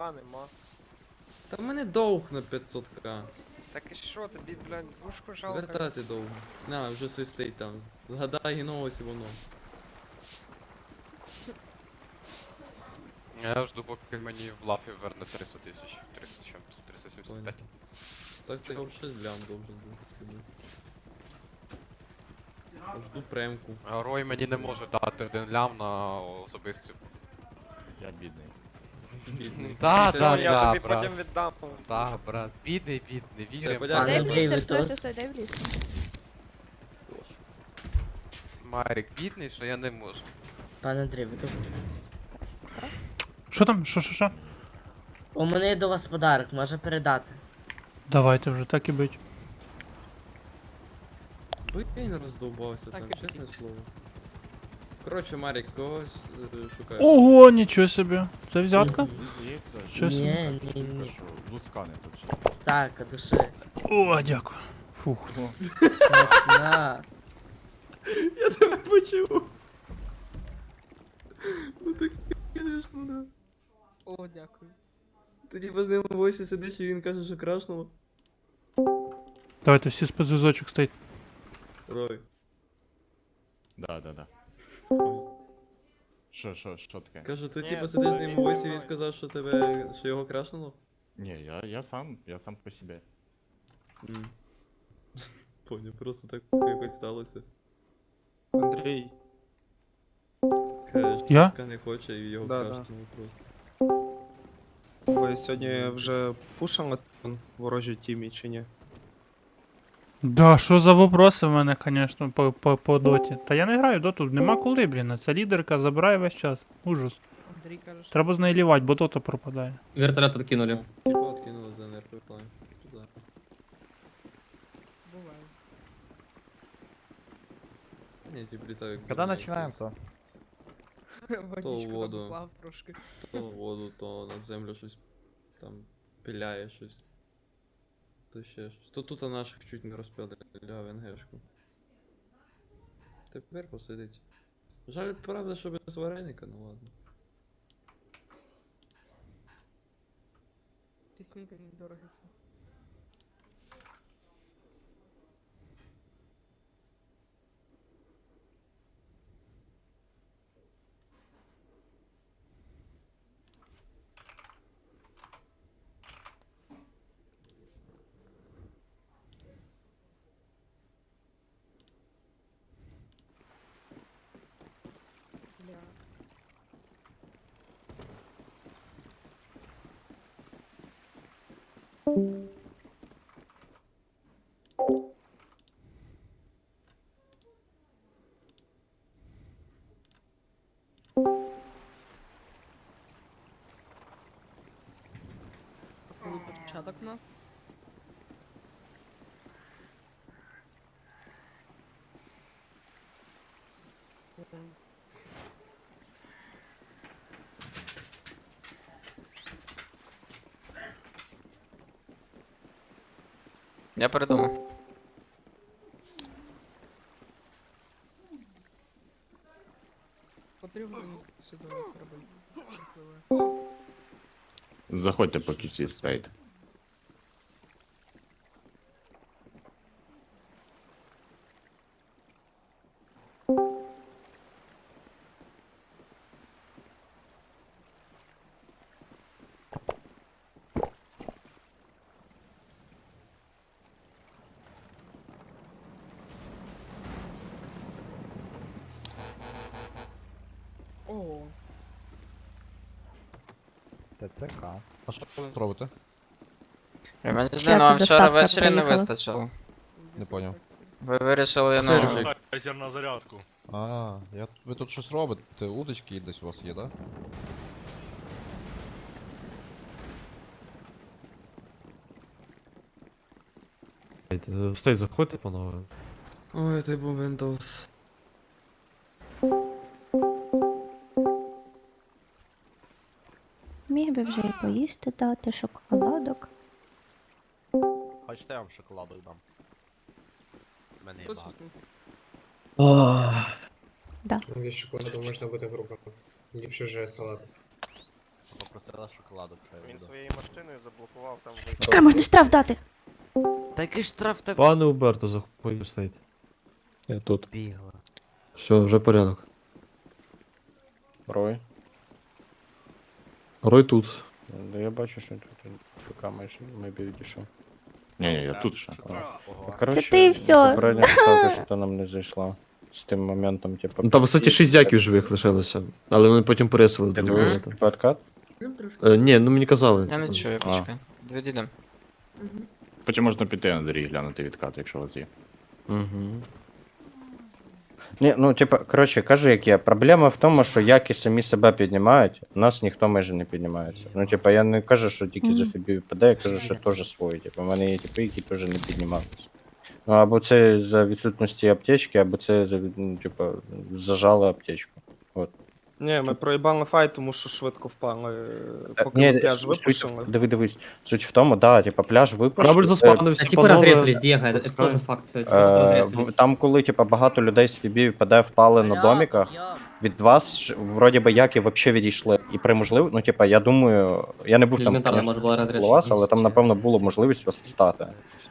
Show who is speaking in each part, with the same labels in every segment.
Speaker 1: нема.
Speaker 2: Та в мене довг на 500к.
Speaker 1: Так і що тобі, блядь, вушку жалко?
Speaker 2: Вертати довго. На, вже свистить там. Згадай і ну ось і воно.
Speaker 3: Я жду, поки мені в лафі верне 300 тисяч. 300 з чим-то, 375.
Speaker 2: Так ти взагалі лям должен був. Жду премку.
Speaker 3: Герой мені не може дати один лям на особисту.
Speaker 4: Я бідний.
Speaker 2: Бідний.
Speaker 3: Та, та,
Speaker 1: я
Speaker 3: да,
Speaker 1: тобі
Speaker 3: брат.
Speaker 1: потім віддам.
Speaker 3: Так, брат, бідний, бідний,
Speaker 2: Все,
Speaker 3: віримо.
Speaker 2: подякую.
Speaker 5: Дай
Speaker 2: Андрій,
Speaker 5: блістер,
Speaker 6: ви
Speaker 5: стой,
Speaker 6: тут?
Speaker 5: стой, стой, дай блістер.
Speaker 3: Марік бідний, що я не можу.
Speaker 6: Пане Андрій, ви тут?
Speaker 7: Що там? Що, що, що?
Speaker 6: У мене є до вас подарок, може передати.
Speaker 7: Давайте вже так і бить.
Speaker 2: Блін, роздовбався
Speaker 1: Так
Speaker 2: там,
Speaker 1: і
Speaker 2: чесне слово. Коротше, Марік, когось е, шукає.
Speaker 7: Ого, нічого собі. Це взятка?
Speaker 4: Здається,
Speaker 7: Що собі?
Speaker 6: Ні, ні, ні.
Speaker 4: луцкани тут.
Speaker 6: Так, а души.
Speaker 7: О, дякую. Фух.
Speaker 6: Смачна.
Speaker 2: Я тебе почув. Ну так, звісно, да.
Speaker 1: О, дякую.
Speaker 2: Ти типа з ним в войсі сидиш і він каже, що крашнуло.
Speaker 7: Давайте всі спецзв'язочок стоїть.
Speaker 2: Рой.
Speaker 4: Да, да, да. Що, що, що таке?
Speaker 2: Каже, ти
Speaker 1: Ні,
Speaker 2: типа сидиш з ним в войсі, він сказав, що тебе, що його крашнуло?
Speaker 4: Ні, я, я сам, я сам по себе.
Speaker 2: М. Поняв, просто так якось сталося.
Speaker 8: Андрій,
Speaker 2: Каже, що
Speaker 7: Я?
Speaker 2: Ска не хоче і його
Speaker 8: Да, да.
Speaker 2: крашнуло просто.
Speaker 8: ви сьогодні вже пушили там ворожій тімі чи ні?
Speaker 7: Да, що за вопроси в мене, звісно, по, по, по доті. Та я не граю доту, нема коли, блін. Ця лідерка забирає весь час. Ужас.
Speaker 1: Андрій каже, що
Speaker 7: Треба з неї лівати, бо дота пропадає.
Speaker 9: Вертолет откинули.
Speaker 2: Откинули за
Speaker 1: буває.
Speaker 2: Ні, літаю.
Speaker 10: Когда начинаем, то?
Speaker 1: Водичку
Speaker 2: воду.
Speaker 1: поклав трошки.
Speaker 2: То в воду, то на землю щось там пиляє щось. То ще ж. То тут наших чуть не розпили ля ВНГшку. Тепер посидить. Жаль, правда, що без вареника, ну ладно.
Speaker 1: Тісненько недорого. все. Бля. Походу перчаток у нас. М.
Speaker 9: Я передумав.
Speaker 1: Потрібно сюди корабель.
Speaker 4: Заходьте поки всі стоїть.
Speaker 10: Що ви тут робите?
Speaker 9: Мені
Speaker 5: Ще
Speaker 9: вам вчора
Speaker 5: доставка
Speaker 9: ввечері не
Speaker 5: приїхала.
Speaker 9: вистачило.
Speaker 10: Не поняв.
Speaker 9: Ви вирішили, ну.
Speaker 2: Сержик.
Speaker 11: Лазер на зарядку.
Speaker 10: А, я, ви тут щось робите? Удочки десь у вас є, да?
Speaker 8: Стей, заходьте, панове.
Speaker 2: Ой, той був Windows.
Speaker 5: Міг би вже і поїсти дати шоколадок.
Speaker 3: Хочете я вам шоколадок дам? Мене
Speaker 1: тут тут.
Speaker 5: Да.
Speaker 12: Навіщо шоколаду можна бути грубо? Ліпше вже салат.
Speaker 10: Попросила шоколаду,
Speaker 11: Він своєю машиною заблокував там
Speaker 5: Чекай, можна штраф дати.
Speaker 6: Та який штраф так
Speaker 10: Пане Уберто, захопив стоїть. Я тут.
Speaker 6: бігла.
Speaker 10: Все, вже порядок.
Speaker 8: Рой.
Speaker 10: Рой тут.
Speaker 8: Да я бачу, що тут ФК майже мебі відійшов.
Speaker 4: Ні, ні, я тут ще.
Speaker 8: Коротше,
Speaker 5: Це ти всьо.
Speaker 8: Попередня ставка, що то нам не зайшла. З тим моментом, типу.
Speaker 10: Ну там, кстати, шість дяків живих лишилося. Але вони потім пересили
Speaker 8: Ти
Speaker 10: друг
Speaker 8: дивився
Speaker 10: друга.
Speaker 8: подкат?
Speaker 10: Е, Ні, ну мені казали.
Speaker 9: Я не
Speaker 10: типу.
Speaker 9: чую, почекай. Дві
Speaker 4: Потім можна піти на доріг глянути відкат, якщо у вас є.
Speaker 8: Угу. Ні, ну, типа, коротше, кажу, як є. Проблема в тому, що які самі себе піднімають, у нас ніхто майже не піднімається. Ну, типа, я не кажу, що тільки за фібію ПД, я кажу, що теж свої. Типу, у мене є типи, які теж не піднімалися. Ну, або це за відсутності аптечки, або це за, від- ну, типа, зажали аптечку. От.
Speaker 1: Ні, ми проїбали файт, тому що швидко впали. Поки
Speaker 8: Ні,
Speaker 1: ми пляж
Speaker 8: суть-
Speaker 1: випустили.
Speaker 8: Диви, дивись. Суть в тому, да, типа, пляж випустили.
Speaker 10: Корабль заспавнився,
Speaker 6: типу
Speaker 10: панове.
Speaker 6: розрізались, Дієго, це
Speaker 10: пускай.
Speaker 6: теж факт.
Speaker 8: Е, в- там, коли типа, багато людей з Фібів ПД впали на доміках, від вас ж, вроді би як і взагалі відійшли. І при можливості, ну типа, я думаю, я не був там конечно,
Speaker 6: розрізати.
Speaker 8: вас, але там, напевно, було можливість вас стати.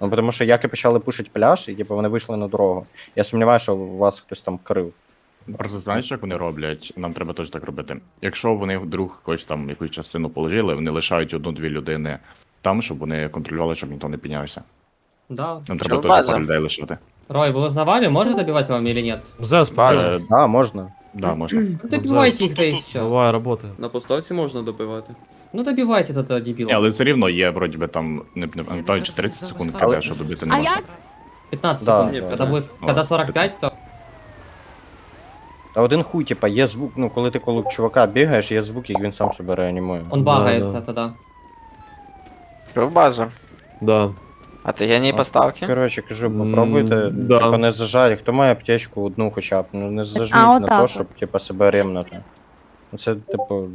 Speaker 8: Ну, тому що як і почали пушити пляж, і типу, вони вийшли на дорогу. Я сумніваюся, що вас хтось там крив.
Speaker 4: Просто знаєш, як вони роблять? Нам треба теж так робити. Якщо вони вдруг якусь там якусь частину положили, вони лишають одну-дві людини там, щоб вони контролювали, щоб ніхто не піднявся.
Speaker 6: Да.
Speaker 4: Нам треба теж
Speaker 9: базі?
Speaker 4: пару людей лишити.
Speaker 6: Рой, вы узнавали, можно добивать вам или нет?
Speaker 10: Зес,
Speaker 4: Е,
Speaker 8: Да, можна.
Speaker 4: да, можна.
Speaker 6: Ну, добивайте их, да и все.
Speaker 10: Давай, роботи.
Speaker 2: На поставці можна добивати.
Speaker 6: Ну добивайте этого
Speaker 4: Ні,
Speaker 6: дебила.
Speaker 4: але все рівно є, вроді би, там, не, не пам'ятаю, чи 30 секунд
Speaker 8: Але-
Speaker 4: КД, щоб добити
Speaker 5: А
Speaker 4: не можна.
Speaker 5: як?
Speaker 6: 15
Speaker 8: Да,
Speaker 6: секунд.
Speaker 2: да.
Speaker 6: Когда будет,
Speaker 4: О,
Speaker 6: когда 45, то...
Speaker 8: А один хуй, типа, є звук, ну коли ти коло чувака бігаєш, є звук, як він сам себе реанімує.
Speaker 6: Он
Speaker 10: Да,
Speaker 6: багается
Speaker 10: да.
Speaker 6: тогда.
Speaker 9: Ви в базу.
Speaker 10: Да.
Speaker 9: А ти геній поставки?
Speaker 8: Коротше, кажу,
Speaker 10: М,
Speaker 8: попробуйте,
Speaker 10: да.
Speaker 8: типа, не зажать, хто має аптечку одну хоча б, ну не зажміть
Speaker 5: А,
Speaker 8: на
Speaker 5: отак
Speaker 8: то,
Speaker 5: от.
Speaker 8: щоб типа себе ремнути. Ну, Це, типу,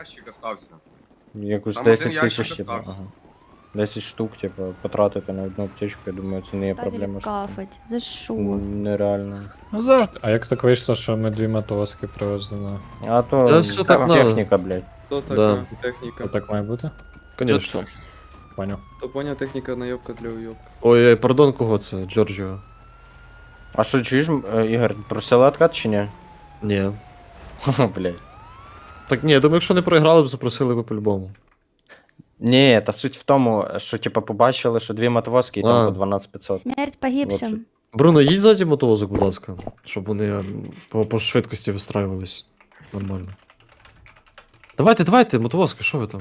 Speaker 11: Ящик остався.
Speaker 8: якусь
Speaker 11: Там
Speaker 8: 10
Speaker 11: один
Speaker 8: тисяч, типу.
Speaker 11: остався.
Speaker 8: Ага. 10 штук, типу, потратити на одну аптечку, я думаю, це не є проблема. що це
Speaker 5: кафать. За що?
Speaker 8: Нереально.
Speaker 7: Ну, за.
Speaker 10: А як так вийшло, що ми дві мотовозки привезли на...
Speaker 8: А то
Speaker 10: Да все так надо.
Speaker 8: техніка, блядь.
Speaker 2: То така
Speaker 10: Да.
Speaker 2: техніка.
Speaker 10: так має бути? Конечно. Понял.
Speaker 2: То поня техніка найобка для уйобка.
Speaker 10: Ой, ой, пардон, кого це? Джорджіо.
Speaker 8: А що, чуєш, е, Ігор, просили откат чи ні?
Speaker 10: Ні.
Speaker 8: Блядь.
Speaker 10: Так ні, я думаю, якщо не проіграли б, запросили б по-любому.
Speaker 8: Ні, та суть в тому, що типа побачили, що дві мотовозки і
Speaker 10: А.
Speaker 8: там по 12500.
Speaker 5: Смерть погибшим.
Speaker 10: Бруно, їдь ззаді мотовозок, будь ласка, щоб вони м, по, по швидкості вистраювались. Нормально. Давайте, давайте, мотовозки, що ви там?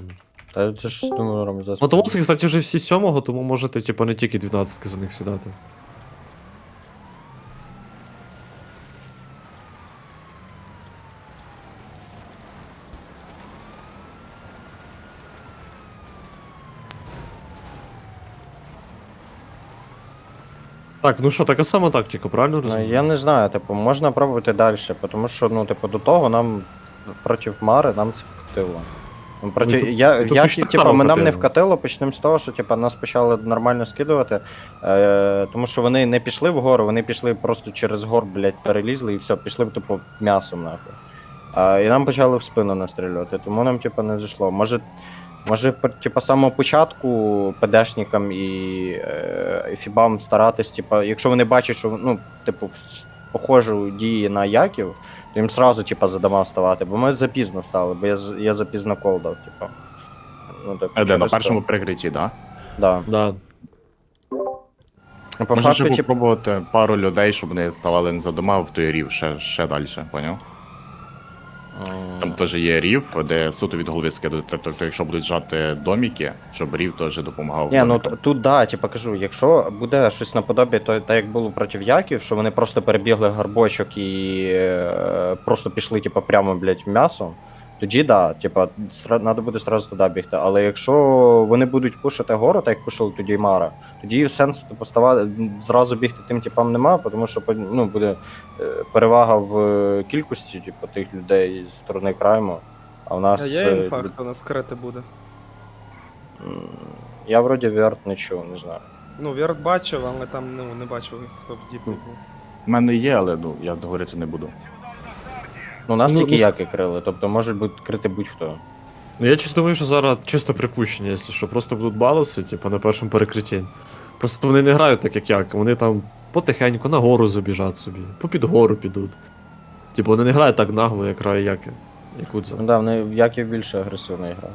Speaker 8: Та я ж думаю, за
Speaker 10: Мотовозки, кстати, вже всі сьомого, тому можете, типу, не тільки 12 за них сідати. Так, ну що, така сама тактика, правильно
Speaker 8: Ну,
Speaker 10: розумію?
Speaker 8: я не знаю, типу, можна пробувати далі, тому що, ну, типу, до того нам проти Мари нам це вкатило. Ну, Проти,
Speaker 10: Ну,
Speaker 8: я,
Speaker 10: тут
Speaker 8: як,
Speaker 10: точно так
Speaker 8: типу,
Speaker 10: само
Speaker 8: ми нам не
Speaker 10: вкатило.
Speaker 8: вкатило, почнемо з того, що типу, нас почали нормально скидувати, е, тому що вони не пішли вгору, вони пішли просто через гор, блядь, перелізли і все, пішли, типу, м'ясом нахуй. А, і нам почали в спину настрілювати, тому нам, типу, не зайшло. Може, може, типу, самого початку ПДшникам і, е, фібам старатись, типу, якщо вони бачать, що ну, типу, похожу дії на Яків, то їм сразу, типу, за дома ставати, бо ми запізно стали, бо я, я запізно колдав, типу. Ну, типу,
Speaker 4: Е, де, на першому
Speaker 8: то.
Speaker 4: прикритті, да?
Speaker 8: Да.
Speaker 10: Да.
Speaker 8: Ну, по
Speaker 4: Можна
Speaker 8: факту, типу,
Speaker 4: попробувати пару людей, щоб вони ставали не за дома, в той рів, ще, ще далі, поняв? Там теж є рів, де суто від голови скидують. Тобто, якщо будуть жати доміки, щоб рів теж допомагав.
Speaker 8: Ні, ну
Speaker 4: домікам.
Speaker 8: тут да, типу кажу, якщо буде щось наподобі, то так як було проти Яків, що вони просто перебігли гарбочок і е, просто пішли, типу, прямо, блядь, в м'ясо, тоді да, типа, треба буде сразу туди бігти. Але якщо вони будуть пушити гору, так як пушили тоді Мара, тоді сенсу типу, ставати, зразу бігти тим типам нема, тому що ну, буде е, перевага в е, кількості, типу, тих людей з сторони крайму. А в нас.
Speaker 1: А є
Speaker 8: е,
Speaker 1: інфа, хто нас крити буде.
Speaker 8: Я вроді Верт не чув, не знаю.
Speaker 1: Ну, Вірт бачив, але там ну, не бачив, хто в діпі був.
Speaker 4: У мене є, але ну, я говорити не буду.
Speaker 8: Ну, нас
Speaker 10: Ну,
Speaker 8: тільки
Speaker 10: ну,
Speaker 8: яки крили, тобто можуть бути крити будь-хто.
Speaker 10: Ну я чисто думаю, що зараз чисто припущення, якщо що, просто будуть баласи, типу, на першому перекритті. Просто вони не грають так, як як. Вони там потихеньку на гору забіжать собі, попід гору підуть. Типу, вони не грають так нагло, як грає Яки. Якудза.
Speaker 8: Ну да, вони в Яків більше агресивно грав.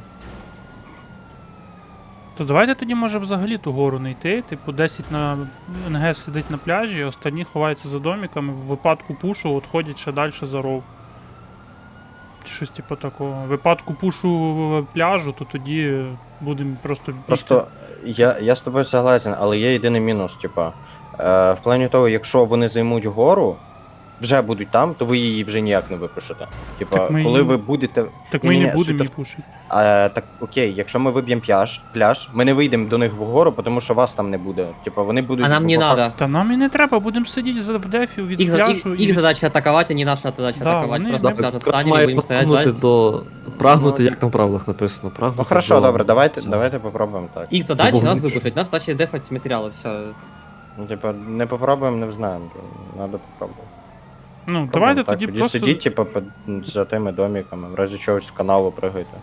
Speaker 7: То давайте тоді може взагалі ту гору не йти. Типу 10 на НГ сидить на пляжі, останні ховаються за домиками, в випадку пушу відходять ще далі за ров. Щось типу такого. Випадку пушу пляжу, то тоді будемо просто бігти.
Speaker 8: Просто я, я з тобою согласен, але є єдиний мінус, типа. Е, в плані того, якщо вони займуть гору, вже будуть там, то ви її вже ніяк не випишете. Типа,
Speaker 7: Так ми
Speaker 8: коли
Speaker 7: її-
Speaker 8: ви будете.
Speaker 7: Так ми
Speaker 8: Ні-ні,
Speaker 7: не будемо
Speaker 8: суто-
Speaker 7: її пушити.
Speaker 8: А, так окей, якщо ми виб'ємо пляж, пляж, ми не вийдемо до них вгору, тому що вас там не буде. Типа вони будуть.
Speaker 6: А нам
Speaker 8: по
Speaker 6: не
Speaker 8: факту-
Speaker 6: надо.
Speaker 7: Та нам і не треба, будемо сидіти за- в дефі від
Speaker 6: Их, за-
Speaker 7: пляжу.
Speaker 6: их,
Speaker 7: і
Speaker 6: их
Speaker 7: від-
Speaker 6: задача атаковать, а не наша задача
Speaker 7: Да,
Speaker 6: атаковать.
Speaker 7: вони-
Speaker 6: Просто
Speaker 7: Да,
Speaker 6: пляж
Speaker 10: Крат
Speaker 6: отстанем
Speaker 10: має
Speaker 6: будем стоять
Speaker 10: прагнути
Speaker 6: ждать.
Speaker 10: до. Прагнути,
Speaker 8: Ну,
Speaker 10: як там в правилах написано. Прагнути
Speaker 8: Ну хорошо,
Speaker 10: до-
Speaker 8: добре, давайте,
Speaker 10: це.
Speaker 8: давайте попробуємо так.
Speaker 6: Их задача нас
Speaker 10: Любого
Speaker 6: выпустить, нас задача дефать материалы, все.
Speaker 8: Ну, Типа, не попробуємо, не знаємо. Надо попробувати.
Speaker 7: Ну, давайте
Speaker 8: так,
Speaker 7: тоді просто
Speaker 8: сидіть, типу, під- за тими домиками, в разі чогось в канаву пригайте.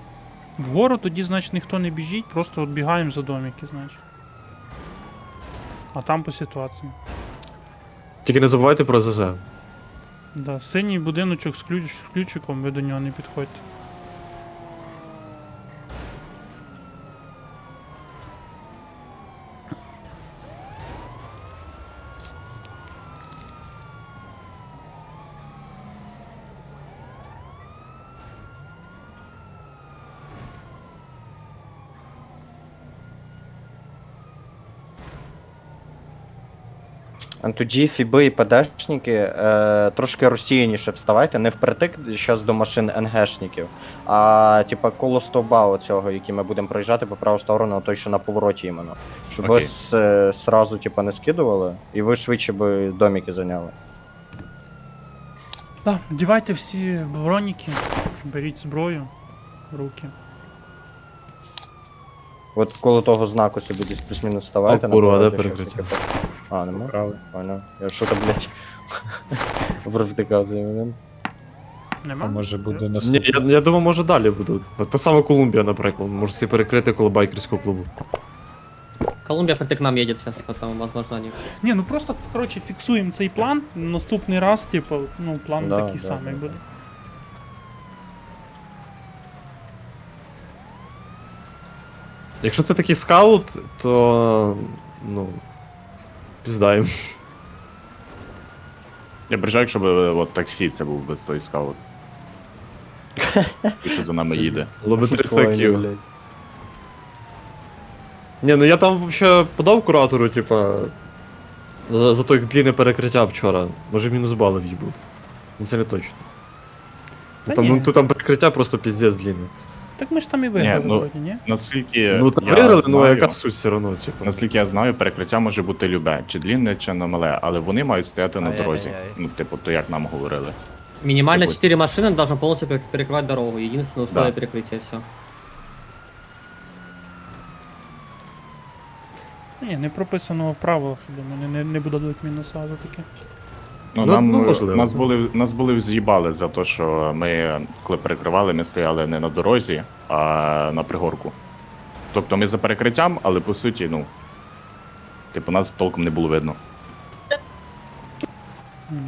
Speaker 7: вгору, тоді, значить, ніхто не біжить, просто відбігаємо за домики, значить. А там по ситуації.
Speaker 10: Тільки не забувайте про ЗЗ.
Speaker 7: Да, синій будиночок з, ключ, з ключиком, ви до нього не підходьте.
Speaker 8: Тоді фіби і ПДшники е, трошки розсіяніше вставайте, не впритик зараз до машин НГшників, а типа коло стовба оцього, який ми будемо проїжджати по праву сторону, той, що на повороті іменно. Щоб ви с, е, сразу типа, не скидували, і ви швидше би домики зайняли.
Speaker 7: Да, вдівайте всі броніки, беріть зброю в руки.
Speaker 8: От коло того знаку собі десь плюс-мінус ставайте.
Speaker 10: А, курва,
Speaker 8: на
Speaker 10: де перекриття?
Speaker 8: А, нема? Понял. Я що блядь, за момент.
Speaker 7: Нема?
Speaker 1: може буде
Speaker 10: Ні, я, я думаю, може далі будуть. Та сама Колумбія, наприклад, може всі перекрити коло байкерського клубу.
Speaker 6: Колумбия как-то к нам едет сейчас, потом, возможно, они...
Speaker 7: Ні, ну просто, коротше, фіксуємо цей план. Наступний раз, типу, ну, план
Speaker 8: Да,
Speaker 7: такий
Speaker 8: да,
Speaker 7: самий
Speaker 8: да,
Speaker 7: буде.
Speaker 10: Якщо це такий скаут, то. ну. Піздаємо.
Speaker 4: Я бажаю, якщо б е, от таксі це був би той скаут. І що за нами їде.
Speaker 10: Було би 300
Speaker 8: Прикольно,
Speaker 10: кіл. Ні, ну я там вообще подав куратору, типа. За, за той длінне перекриття вчора. Може мінус бали в'їбуть. Ну це не точно.
Speaker 7: Та
Speaker 10: Ну, там,
Speaker 7: ні.
Speaker 10: ну, тут там перекриття просто піздець длінне.
Speaker 7: Так ми ж там і виграли,
Speaker 4: ну,
Speaker 7: вроді, ні?
Speaker 4: Наскільки.
Speaker 10: ну там
Speaker 4: я
Speaker 10: виграли, ну а
Speaker 4: знаю-
Speaker 10: яка суть все одно, типу.
Speaker 4: Наскільки я знаю, перекриття може бути любе, чи длінне, чи на мале, але вони мають стояти на дорозі. Ну, типу, то як нам говорили.
Speaker 6: Минимально
Speaker 4: Какой?
Speaker 6: 4 машины должны полностью перек- перекрывать дорогу. Единственное условие
Speaker 4: Да.
Speaker 6: перекрытия, все.
Speaker 7: Ні, не прописано в правилах, я думаю, не, не буде дати мінуса за таке.
Speaker 4: Ну,
Speaker 10: Ну,
Speaker 4: нам
Speaker 10: ну,
Speaker 4: е,
Speaker 10: можливо.
Speaker 4: нас були нас були з'їбали за те, що ми, коли перекривали, ми стояли не на дорозі, а на пригорку. Тобто ми за перекриттям, але по суті, ну. Типу, нас толком не було видно.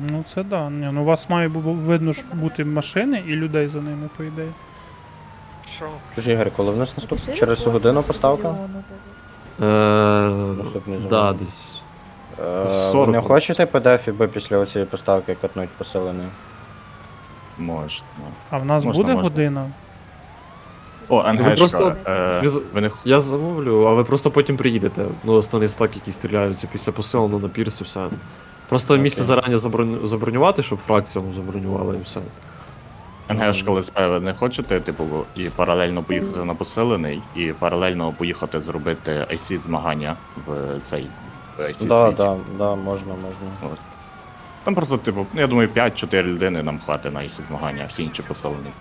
Speaker 7: Ну це да. Ні, ну у вас має бу- видно ж бути машини і людей за ними, по ідеї.
Speaker 8: Чужий Ігор, коли в нас наступ... через годину поставка?
Speaker 10: Е,
Speaker 8: Наступний
Speaker 10: да, десь.
Speaker 8: Е,
Speaker 10: 40
Speaker 8: не хочете ПДФ і після цієї поставки катнуть поселений?
Speaker 4: Може. Ну.
Speaker 7: А в нас
Speaker 4: Можна,
Speaker 7: буде
Speaker 4: можна.
Speaker 7: година?
Speaker 4: О, НГшка.
Speaker 10: просто-
Speaker 4: е,
Speaker 10: ви з-
Speaker 4: ви не х-
Speaker 10: Я замовлю, а ви просто потім приїдете. Ну, основний стак, який стріляються після посилу на пірс і все. Просто
Speaker 8: Окей.
Speaker 10: місце зарані заброню... забронювати, щоб фракція ну, забронювала і все.
Speaker 4: НГшка ЛСП ви не хочете, типу, і паралельно поїхати на поселений, і паралельно поїхати зробити IC змагання в цей в
Speaker 8: Да, да, да, можна, можна.
Speaker 4: Там просто, типу, я думаю, 5-4 людини нам хватить на IC змагання, а всі інші поселені.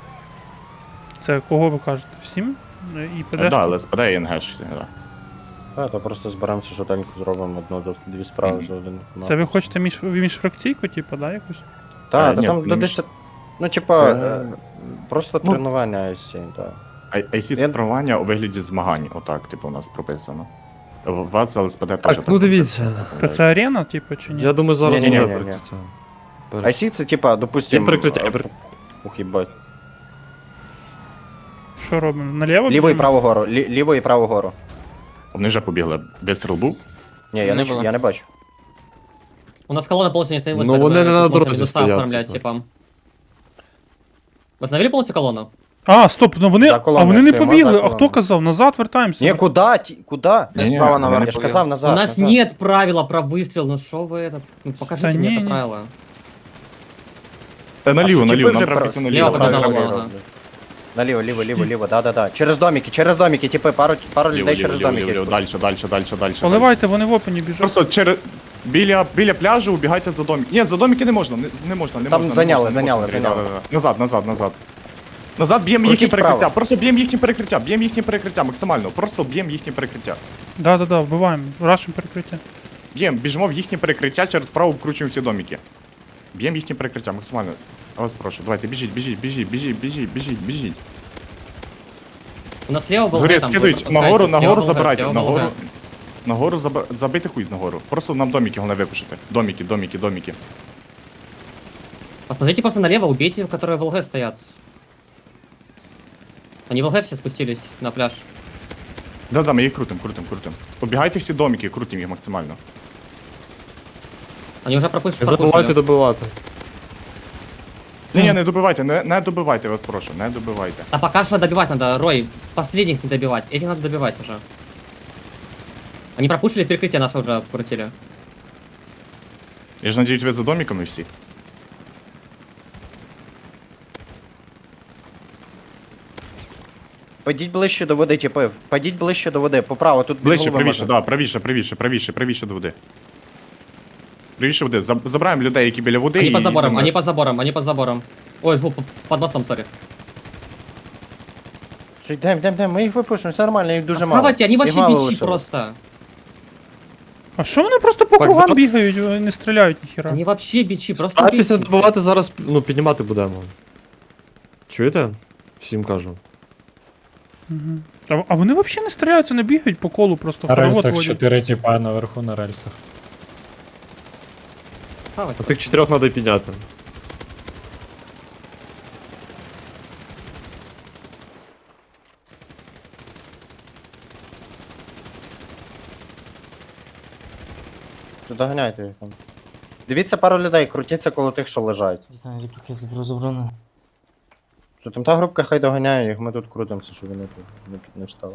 Speaker 7: Це кого ви кажете? Всім? І
Speaker 4: Так, да, ЛСПД і НГшки, да.
Speaker 8: Так, то просто зберемося швиденько, зробимо одну до дві справи вже один.
Speaker 7: Це ви хочете між, міжфракційку, типу, да, якусь?
Speaker 8: Так,
Speaker 4: Е,
Speaker 8: та
Speaker 4: ні,
Speaker 8: там
Speaker 4: не
Speaker 8: до 10. Ну, типа,
Speaker 4: Це-
Speaker 8: е, просто
Speaker 4: Ну,
Speaker 8: тренування IC, так.
Speaker 4: IC
Speaker 8: Я-
Speaker 4: цифрування у вигляді змагань, отак, типу, у нас прописано. У вас ЛСПД теж
Speaker 10: Так, ну дивіться.
Speaker 7: То це арена, типу, чи ні?
Speaker 10: Я думаю, зараз
Speaker 8: Ні-ні-ні,
Speaker 10: буде
Speaker 8: ні-ні.
Speaker 10: перекриття. Пере-
Speaker 8: IC це типа, допустим.
Speaker 10: Є перекриття,
Speaker 8: е,
Speaker 10: пере-
Speaker 8: Ух, їбать.
Speaker 7: Що робимо? Наліво?
Speaker 8: Ліво і
Speaker 7: біжимо?
Speaker 8: право гору. Лі- Ліво і право гору.
Speaker 4: Вони вже побігли. Вистріл був?
Speaker 8: Ні, я
Speaker 9: Не
Speaker 8: не, чу-
Speaker 9: було.
Speaker 8: я не бачу.
Speaker 6: У нас колонна полностью не остановилась.
Speaker 10: Ну, вони не на дорозі стоять, типа.
Speaker 6: типа. Вы остановили полностью колонну?
Speaker 7: А, стоп, ну вони.
Speaker 8: За
Speaker 7: А
Speaker 8: колоною
Speaker 7: вони не
Speaker 8: стоїмо,
Speaker 7: побігли.
Speaker 8: за
Speaker 7: А хто
Speaker 8: колоною.
Speaker 7: казав? Назад вертаємося.
Speaker 8: Ні, куди? Ті- Куди?
Speaker 9: Десь
Speaker 4: Ні-ні,
Speaker 9: справа
Speaker 4: вони
Speaker 9: наверх
Speaker 8: Я ж
Speaker 9: побіг.
Speaker 8: казав назад.
Speaker 6: У нас
Speaker 8: назад.
Speaker 6: нет правила про выстрел, ну что вы это... Ну, покажите
Speaker 7: Да
Speaker 6: мне
Speaker 7: не,
Speaker 6: это
Speaker 7: не.
Speaker 6: правило.
Speaker 4: Та наліво,
Speaker 8: А що,
Speaker 4: наліво,
Speaker 8: типи
Speaker 4: нам
Speaker 8: вже
Speaker 4: треба
Speaker 8: про-
Speaker 4: йти
Speaker 6: Ліво
Speaker 4: наліво.
Speaker 6: показало,
Speaker 4: Треба-
Speaker 6: ага.
Speaker 8: Наліво, наліво, ліво, ліво, ліво, да, да, да. Через домики, через домики, типи, пару, пару
Speaker 4: Ліво,
Speaker 8: людей
Speaker 4: ліво,
Speaker 8: через
Speaker 4: ліво,
Speaker 8: домики.
Speaker 4: ліво, далі, далі, далі, далі.
Speaker 7: Поливайте, вони в опені біжать.
Speaker 4: Просто через... Біля, біля пляжу убігайте за домики. Ні, за домики не можна, не, не можна, не
Speaker 8: Там
Speaker 4: можна. не
Speaker 8: зайняли,
Speaker 4: можна, не
Speaker 8: зайняли,
Speaker 4: можна,
Speaker 8: зайняли.
Speaker 4: да-да-да. Назад, назад, назад. Назад б'ємо
Speaker 8: Крутіть
Speaker 4: їхнє перекриття,
Speaker 8: вправо.
Speaker 4: просто б'ємо їхнє перекриття, б'ємо їхнє перекриття максимально, просто б'ємо їхнє перекриття.
Speaker 7: Да, да, да, вбиваємо. Рашим перекриття.
Speaker 4: Б'ємо, біжимо в їхнє перекриття, через право вкручуємо всі домики. Б'ємо їхнє перекриття максимально. Я вас прошу, давайте, біжіть, біжіть, біжіть, біжіть, біжіть, біжіть, біжіть.
Speaker 6: У нас слева был...
Speaker 4: Горі
Speaker 6: Г, там, вы
Speaker 4: скидують,
Speaker 6: пропускаете.
Speaker 4: нагору,
Speaker 6: Слева
Speaker 4: нагору
Speaker 6: был Г,
Speaker 4: забирайте,
Speaker 6: слева был
Speaker 4: нагору.
Speaker 6: Г.
Speaker 4: Нагору заба... забити хуй нагору. Просто нам домики головне випишете. Домики, домики, домики.
Speaker 6: Посмотрите просто налево, убейте, которые в ЛГ стоят. Они в ЛГ все спустились на пляж.
Speaker 4: Да-да, ми їх крутим, крутим, крутим. Обігайте всі домики, крутим їх максимально.
Speaker 6: Они уже пропустили.
Speaker 10: Не забувайте добивати.
Speaker 4: Ні, ні, не добивайте, не, не добивайте, я вас прошу, не добивайте.
Speaker 6: А пока что добивать надо, Рой. Последних не добивать. Этих надо добивать уже. Они пропушили перекрытие наше уже крутили.
Speaker 4: Я ж надіюсь, ви за домиками всі.
Speaker 8: Пойдіть ближче до води, типи. Пойдіть ближче до води. Поправо, тут
Speaker 4: Ближче, правіше, да, правіше, правіше, правіше, правіше до води. Правіше води. Заб- Забираємо людей, які біля води.
Speaker 6: Они
Speaker 4: і
Speaker 6: под забором,
Speaker 4: йдемо.
Speaker 6: они под забором, они под забором. Ой, фу, п- под мостом, сори.
Speaker 8: Все, йдем, йдем, йдем, ми їх випушимо, все нормально, їх дуже мало.
Speaker 6: Схавайте, они
Speaker 8: Їх
Speaker 6: вообще
Speaker 8: мало
Speaker 6: бичи
Speaker 8: лишилось.
Speaker 6: просто.
Speaker 7: А що вони просто по
Speaker 10: Так,
Speaker 7: кругам
Speaker 10: зараз-
Speaker 7: бігають, вони не стріляють ніхіра.
Speaker 6: Они вообще бичи, просто
Speaker 10: Старайтеся
Speaker 6: бичи.
Speaker 10: добивати зараз, ну, піднімати будемо. Чуєте? Всім кажу.
Speaker 7: А, а вони взагалі не стріляються, не бігають по колу, просто
Speaker 12: На
Speaker 7: хоровод
Speaker 12: рельсах
Speaker 7: водять.
Speaker 12: 4 тіпа наверху на рельсах.
Speaker 10: А тих чотирьох треба підняти.
Speaker 8: То Доганяйте їх там. Дивіться пару людей, крутіться коло тих, що лежать. Що там та групка хай доганяє їх, ми тут крутимося, щоб вони тут не, під- не встали.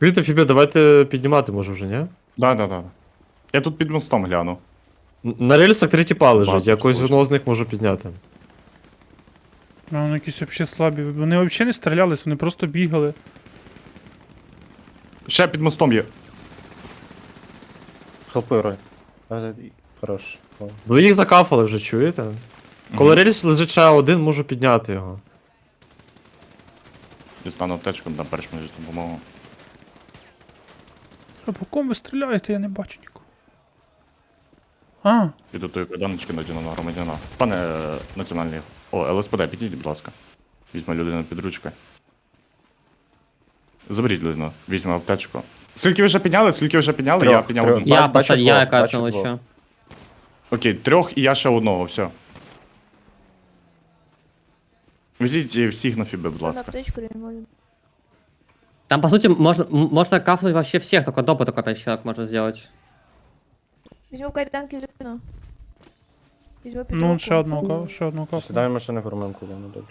Speaker 10: Чуєте, Фібі, давайте піднімати, може вже, ні?
Speaker 4: Да, да, да. Я тут під мостом гляну.
Speaker 10: Н- На рельсах три тіпа лежать,
Speaker 4: Бачу,
Speaker 10: якось
Speaker 4: бачу.
Speaker 10: одного з них можу підняти.
Speaker 7: А вони якісь взагалі слабі. Вони взагалі не стрілялись, вони просто бігали.
Speaker 4: Ще під мостом є.
Speaker 8: Хелпи, Рой. А, і- Хорош. О.
Speaker 10: Ну їх закафали вже, чуєте? Коли рельс лежить ще один, можу підняти його.
Speaker 4: Дістану аптечку, дам першу медичну допомогу.
Speaker 7: А по кому ви стріляєте, я не бачу нікого. А,
Speaker 4: Підготую кайданочки надіну на громадяна. Пане е, національний. О, ЛСПД, підійдіть, будь ласка. Візьме людину під ручки. Заберіть людину, візьме аптечку. Скільки ви вже підняли? Скільки ви вже підняли? я
Speaker 8: Трьох,
Speaker 4: підняв
Speaker 8: трьох.
Speaker 4: одну.
Speaker 6: Я,
Speaker 8: Ба- бачу
Speaker 6: посад... я кафнул
Speaker 8: бачу двух.
Speaker 6: еще.
Speaker 4: Окей, трьох і я ще одного, все. Візіть е, всіх на фіби, будь ласка.
Speaker 6: Там, по сути, можно, м- можно кафнуть вообще всех, только допы только 5 человек можно сделать.
Speaker 5: Візьму кайданки людину. Візьму
Speaker 7: ну ще одного, ка- ще одного кафе.
Speaker 8: Сідаємо ще не формуємо колону далі.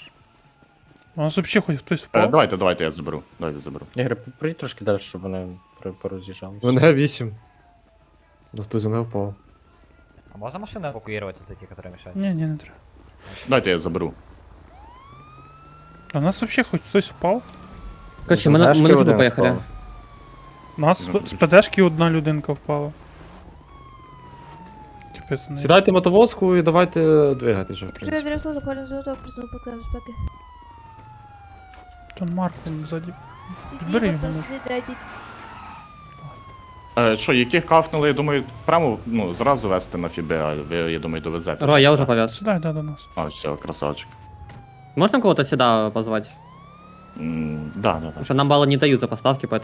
Speaker 7: У нас взагалі хоч хтось
Speaker 4: Е,
Speaker 7: впав.
Speaker 4: давайте, давайте я заберу. Давайте заберу.
Speaker 8: Ігор, прийдь трошки далі, щоб вони при- пороз'їжджали.
Speaker 10: В НГ 8. Ну хтось з НГ впав.
Speaker 12: А можна машину евакуювати, ті, які мішають?
Speaker 7: Ні, ні, не треба.
Speaker 4: Давайте я заберу.
Speaker 7: А у нас взагалі хоч хтось впав.
Speaker 6: Короче, мы, на-
Speaker 8: Задашки
Speaker 6: на жопу.
Speaker 7: У нас
Speaker 4: Ну,
Speaker 7: з- з ПДшки одна людинка впала. Капець, не.
Speaker 10: Сідайте мотовозку і давайте двигати вже, в
Speaker 5: Три
Speaker 10: принципі.
Speaker 5: директор заходимо до того, признав безпеки.
Speaker 7: Там Марк ззаді. Підбери його, може.
Speaker 4: Е, що, яких кафнули, я думаю, прямо ну, зразу вести на фіби, а ви, я думаю, довезете.
Speaker 6: Рой, я уже повез.
Speaker 7: Сідай, да, до нас.
Speaker 4: А, все, красавчик.
Speaker 6: Можно кого-то сюда позвать?
Speaker 4: М, Да, да, да.
Speaker 6: Потому что нам баллы не дают за поставки, поэтому